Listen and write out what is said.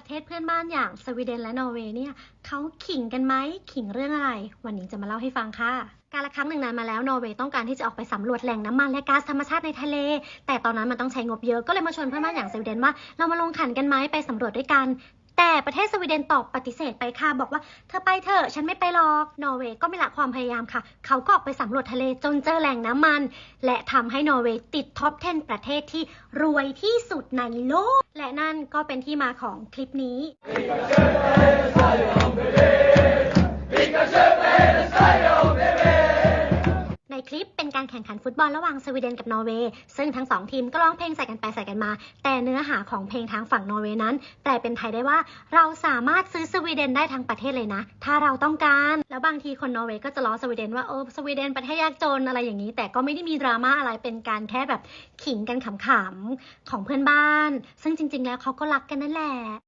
ประเทศเพื่อนบ้านอย่างสวีเดนและนอร์เวย์เนี่ยเขาขิงกันไหมขิงเรื่องอะไร วันนี้จะมาเล่าให้ฟังค่ะการละครั้งหนึ่งนานมาแล้วนอร์เวย์ต้องการที่จะออกไปสำรวจแหล่งน้ำมันและก๊าซธรรมชาติในทะเล แต่ตอนนั้นมันต้องใช้งบเยอะก็เลยมาชวนเพื่อนบ้านอย่างสวีเดนว่าเรามาลงขันกันไหมไปสำรวจด้วยกัน แต่ประเทศสวีเดนตอบปฏิเสธไปค่ะ บอกว่าเธอไปเถอะฉันไม่ไปหรอก นอร์เวย์ก็ไม่ละความพยายามค่ะ เขาก็ออกไปสำรวจทะเลจนเจอแหล่งน้ำมัน และทำให้นอร์เวย์ติดท็อป 10 ประเทศที่รวยที่สุดในโลก และนั่นก็เป็นที่มาของคลิปนี้ เป็นการแข่งขันฟุตบอลระหว่างสวีเดนกับนอร์เวย์ซึ่งทั้งสองทีมก็ร้องเพลงใส่กันไปใส่กันมา แต่เนื้อหาของเพลงทางฝั่งนอร์เวย์นั้น แปลเป็นไทยได้ว่า เราสามารถซื้อสวีเดนได้ทั้งประเทศเลยนะ ถ้าเราต้องการ แล้วบางทีคนนอร์เวย์ก็จะล้อสวีเดนว่าเออสวีเดนประเทศยากจนอะไรอย่างนี้ แต่ก็ไม่ได้มีดราม่าอะไรเป็นการแค่แบบขิงกันขำๆของเพื่อนบ้าน ซึ่งจริง ๆ แล้วเขาก็รักกันนั่นแหละ